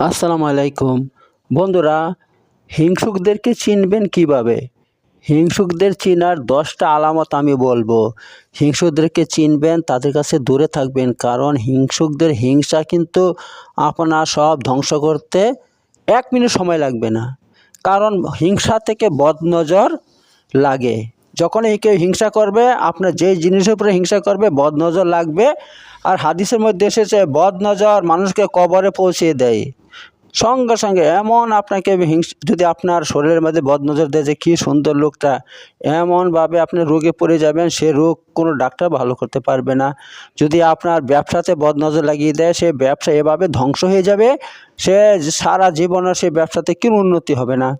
আসসালামু আলাইকুম। বন্ধুরা, হিংসুকদেরকে চিনবেন কীভাবে? হিংসুকদের চিনার দশটা আলামত আমি বলব। হিংসুকদেরকে চিনবেন, তাদের কাছে দূরে থাকবেন, কারণ হিংসুকদের হিংসা কিন্তু আপনার সব ধ্বংস করতে এক মিনিট সময় লাগবে না। কারণ হিংসা থেকে বদনজর লাগে। যখনই কেউ হিংসা করবে, আপনার যেই জিনিসের উপরে হিংসা করবে, বদনজর লাগবে। আর হাদিসের মধ্যে এসেছে, বদনজর মানুষকে কবরে পৌঁছে দেয়। সঙ্গে সঙ্গে এমন আপনাকে হিংস যদি আপনার শরীরের মধ্যে বদনজর দেয় যে কী সুন্দর লোকটা, এমনভাবে আপনি রোগে পড়ে যাবেন, সে রোগ কোনো ডাক্তার ভালো করতে পারবে না। যদি আপনার ব্যবসাতে বদনজর লাগিয়ে দেয়, সে ব্যবসা এভাবে ধ্বংস হয়ে যাবে, সে সারা জীবনে সে ব্যবসাতে কোনো উন্নতি হবে না।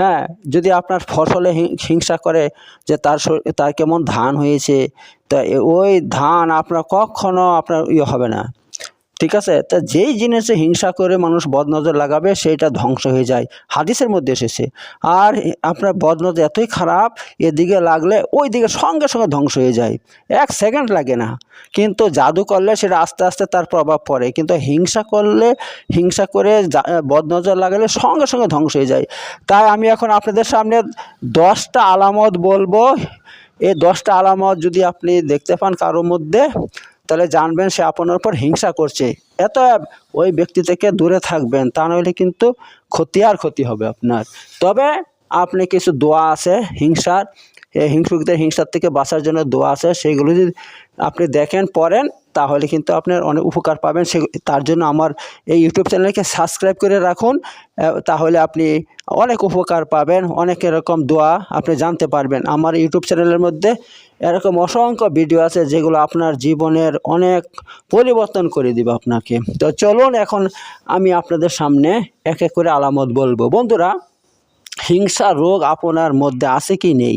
হ্যাঁ যদি আপনার ফসলে হিংসা করে যে তার তার কেমন ধান হয়েছে, তা ওই ধান আপনার কখনো আপনার ইয়ে হবে না। ঠিক আছে? তা যেই জিনিসে হিংসা করে মানুষ বদনজর লাগাবে, সেইটা ধ্বংস হয়ে যায়। হাদিসের মধ্যে এসেছে। আর আপনার বদনজর এতই খারাপ, এদিকে লাগলে ওই দিকে সঙ্গে সঙ্গে ধ্বংস হয়ে যায়। এক সেকেন্ড লাগে না। কিন্তু জাদু করলে সেটা আস্তে আস্তে তার প্রভাব পড়ে। কিন্তু হিংসা করলে, হিংসা করে বদনজর লাগালে সঙ্গে সঙ্গে ধ্বংস হয়ে যায়। তাই আমি এখন আপনাদের সামনে দশটা আলামত বলব। এই দশটা আলামত যদি আপনি দেখতে পান কারোর মধ্যে তাহলে জানবেন সে আপনার উপর হিংসা করছে। এত ওই ব্যক্তি থেকে দূরে থাকবেন, তা নইলে কিন্তু ক্ষতি আর ক্ষতি হবে আপনার। তবে আপনি কিছু দোয়া আছে, হিংসার হিংসুকদের হিংসার থেকে বাঁচার জন্য দোয়া আছে সেইগুলো যদি আপনি দেখেন, পড়েন তাহলে কিন্তু আপনার অনেক উপকার পাবেন। সে, তার জন্য আমার এই ইউটিউব চ্যানেলকে সাবস্ক্রাইব করে রাখুন। তাহলে আপনি অনেক উপকার পাবেন, অনেক এরকম দোয়া আপনি জানতে পারবেন। আমার ইউটিউব চ্যানেলের মধ্যে এরকম অসংখ্য ভিডিও আছে, যেগুলো আপনার জীবনের অনেক পরিবর্তন করে দিবে আপনাকে। তো চলুন এখন আমি আপনাদের সামনে এক এক করে আলামত বলব। বন্ধুরা, হিংসা রোগ আপনার মধ্যে আছে কি নেই?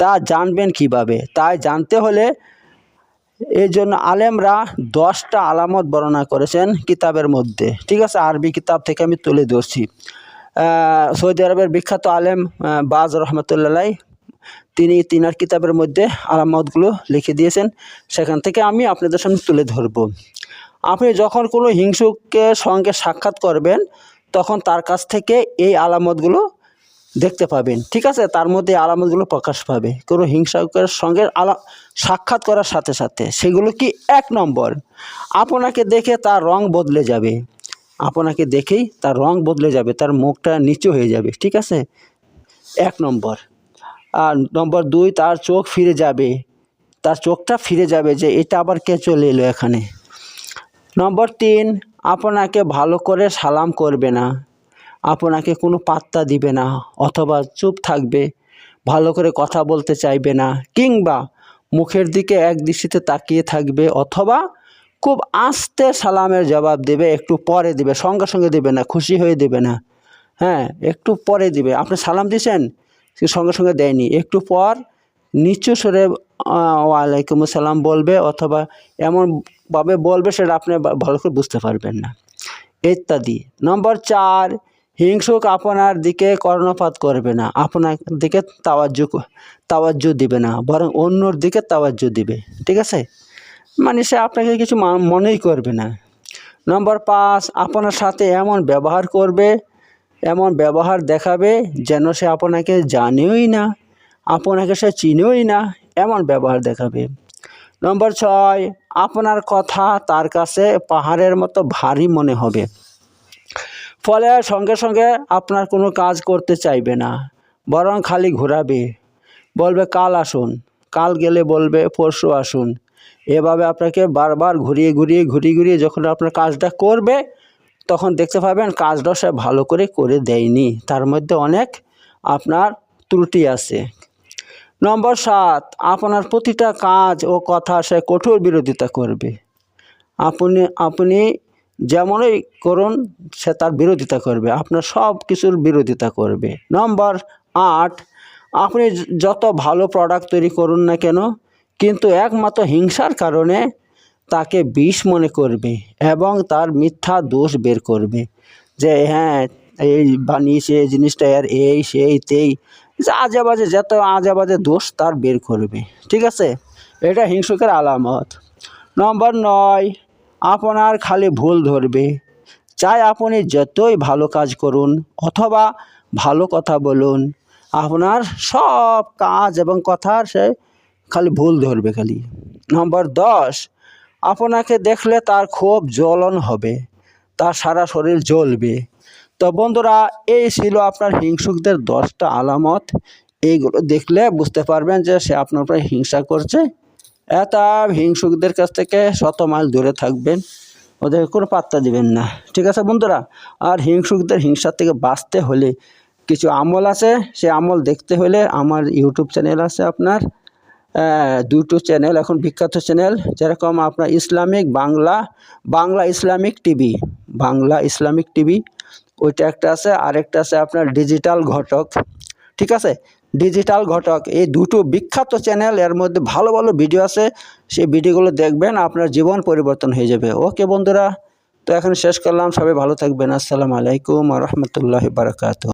তা জানবেন কীভাবে? তাই জানতে হলে এই জন্য আলেমরা দশটা আলামত বর্ণনা করেছেন কিতাবের মধ্যে। ঠিক আছে, আরবি কিতাব থেকে আমি তুলে ধরছি। সৌদি আরবের বিখ্যাত আলেম বাজ রহমতুল্লাহ, তিনি তিনার কিতাবের মধ্যে আলামতগুলো লিখে দিয়েছেন। সেখান থেকে আমি আপনাদের সামনে তুলে ধরব। আপনি যখন কোনো হিংসুকের সঙ্গে সাক্ষাৎ করবেন, তখন তার কাছ থেকে এই আলামতগুলো দেখতে পাবেন। ঠিক আছে? তার মধ্যে আলামতগুলো প্রকাশ পাবে। কোনো হিংসকের সঙ্গে আলা, সাক্ষাৎ করার সাথে সাথে। সেগুলো কি এক নম্বর? আপনাকে দেখে তার রং বদলে যাবে। আপনাকে দেখেই তার রং বদলে যাবে। তার মুখটা নিচু হয়ে যাবে। ঠিক আছে? এক নম্বর। আর নম্বর দুই, তার চোখ ফিরে যাবে। তার চোখটা ফিরে যাবে যে এটা আবার কে চলে এলো এখানে। নম্বর তিন, আপনাকে ভালো করে সালাম করবে না। আপনাকে কোনো পাত্তা দিবে না অথবা চুপ থাকবে, ভালো করে কথা বলতে চাইবে না, কিংবা মুখের দিকে এক দৃষ্টিতে তাকিয়ে থাকবে অথবা খুব আস্তে সালামের জবাব দেবে, একটু পরে দিবে, সঙ্গে সঙ্গে দেবে না, খুশি হয়ে দেবে না। হ্যাঁ একটু পরে দিবে। আপনি সালাম দিয়েছেন? সে সঙ্গে সঙ্গে দেয়নি। একটু পর নিচু সরে ওয়ালাইকুম আসসালাম বলবে অথবা এমনভাবে বলবে সেটা আপনি ভালো করে বুঝতে পারবেন না। ইত্যাদি। নম্বর চার হিংসুক আপনার দিকে কর্ণপাত করবে না। আপনার দিকে তাওয়াজ্জু তাওয়াজ্জু দিবে না, বরং অন্যর দিকে তাওয়াজ্জু দিবে। ঠিক আছে? মানে সে আপনাকে কিছু মনেই করবে না। নম্বর পাঁচ, আপনার সাথে এমন ব্যবহার করবে, এমন ব্যবহার দেখাবে যেন সে আপনাকে জানেই না, আপনাকে সে চিনেই না, এমন ব্যবহার দেখাবে। নম্বর ছয়, আপনার কথা তার কাছে পাহাড়ের মতো ভারী মনে হবে। ফলে সঙ্গে সঙ্গে আপনার কোনো কাজ করতে চাইবে না, বরং খালি ঘোরাবে। বলবে, কাল আসুন। কাল গেলে বলবে, পরশু আসুন। এভাবে আপনাকে বারবার ঘুরিয়ে ঘুরিয়ে ঘুরিয়ে ঘুরিয়ে যখন আপনার কাজটা করবে, তখন দেখতে পাবেন কাজটা সে ভালো করে করে দেয়নি। তার মধ্যে অনেক আপনার ত্রুটি আছে। নম্বর সাত, আপনার প্রতিটা কাজ ও কথা সে কঠোর বিরোধিতা করবে। আপনি আপনি যেমনই করুন, সে তার বিরোধিতা করবে, আপনার সব কিছুর বিরোধিতা করবে। নম্বর আট, আপনি যত ভালো প্রোডাক্ট তৈরি করুন না কেন, কিন্তু একমাত্র হিংসার কারণে তাকে বিষ মনে করবে এবং তার মিথ্যা দোষ বের করবে। যে হ্যাঁ এই বানিয়েছে, এই জিনিসটা আর এই, সেই, তেই, যে আজে বাজে, যত আজে বাজে দোষ তার বের করবে। ঠিক আছে? এটা হিংসুকের আলামত। নম্বর নয় আপনার খালি ভুল ধরবে। চাই আপনি যতই ভালো কাজ করুন অথবা ভালো কথা বলুন, আপনার সব কাজ এবং কথা সে খালি ভুল ধরবে খালি। নম্বর দশ, আপনাকে দেখলে তার খুব জ্বলন হবে, তার সারা শরীর জ্বলবে। তো বন্ধুরা, এই ছিল আপনার হিংসুকদের দশটা আলামত। এইগুলো দেখলে বুঝতে পারবেন যে সে আপনার উপরে হিংসা করছে এটা হিংসুকদের কাছ থেকে শত মাইল দূরে থাকবেন ওদের কোনো পাত্তা দিবেন না। ঠিক আছে বন্ধুরা, আর হিংসুকদের হিংসার থেকে বাঁচতে হলে কিছু আমল আছে, সে আমল দেখতে হলে আমার ইউটিউব চ্যানেল আছে আপনার দুটো চ্যানেল, এখন বিখ্যাত চ্যানেল, যেরকম আপনার Islamic Bangla Bangla Islamic TV, Bangla Islamic TV, ওইটা একটা আছে, আরেকটা আছে আপনার ডিজিটাল ঘটক। ঠিক আছে ডিজিটাল ঘটক। এই দুটো বিখ্যাত চ্যানেল এর মধ্যে ভালো ভালো ভিডিও আছে। সেই ভিডিওগুলো দেখবেন, আপনার জীবন পরিবর্তন হয়ে যাবে। ওকে বন্ধুরা, তো এখন শেষ করলাম। সবাই ভালো থাকবেন। আসসালামু আলাইকুম রহমতুল্লাহ বারকাত